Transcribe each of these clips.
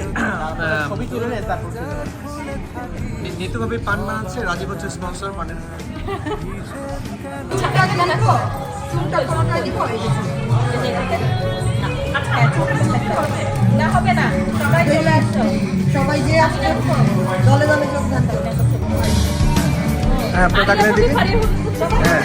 তারপর খেতে পারব। নিতু ভাবি পান বানাচ্ছে রাজীব হচ্ছে স্পন্সর পানের না হবে। না সবাই চলে আসছো সবাই যে আসবে দলে দলে যোগদান করবে। হ্যাঁ আপনার দিকে হ্যাঁ।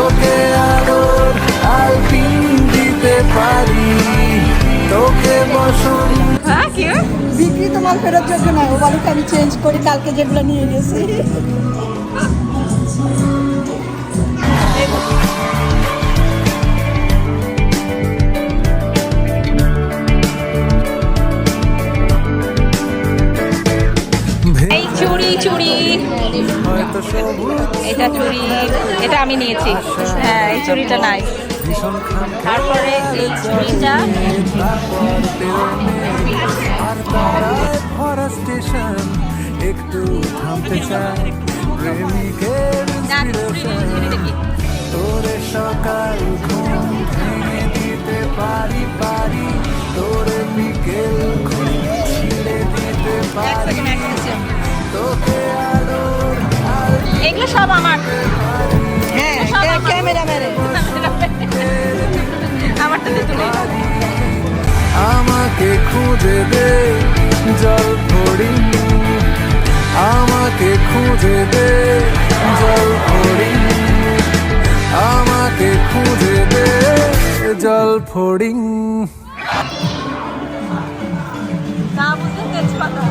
তোকে আলোর আলপিন দিতে পারি। তোকে বসন্ত কি বিক্রিত মাল ফেরত যোগ্য নয় ও আমি চেঞ্জ করি কালকে যেগুলো নিয়ে গেছি। এই চুড়ি চুড়ি হয়তো সবুজ এটা চুড়ি এটা আমি নিয়েছি। হ্যাঁ এই চুড়িটা নাই। তারপরে এই স্টেশন একটু থামতে চাই। প্রেমিকের। তোরে সকাল ঘুম ভেঙে দিতে পারি পারি। সব আমার। হ্যাঁ ক্যামেরা মেরে তুলে আমাকে খুঁজে দে জল ভরি। আমাকে খুঁজে দে জল ভরি। আমাকে খুঁজে দে জল ফড়িং না বুঝতে তেজপাতা।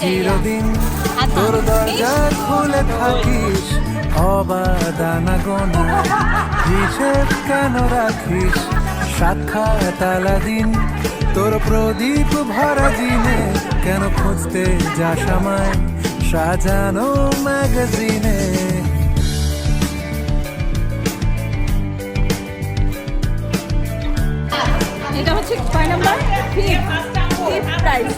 চিরদিন তোর দরজা খুলে থাকিস, অবাদানা গোনা। হিসেব কেন রাখিস? সাক্ষাৎ আলাদিন, তোর প্রদীপ ভরা দিনে। কেন খুঁজতে যাস আমায় সাজানো ম্যাগাজিনে? এটা হচ্ছে কয় ফিফথ ফিফথ প্রাইস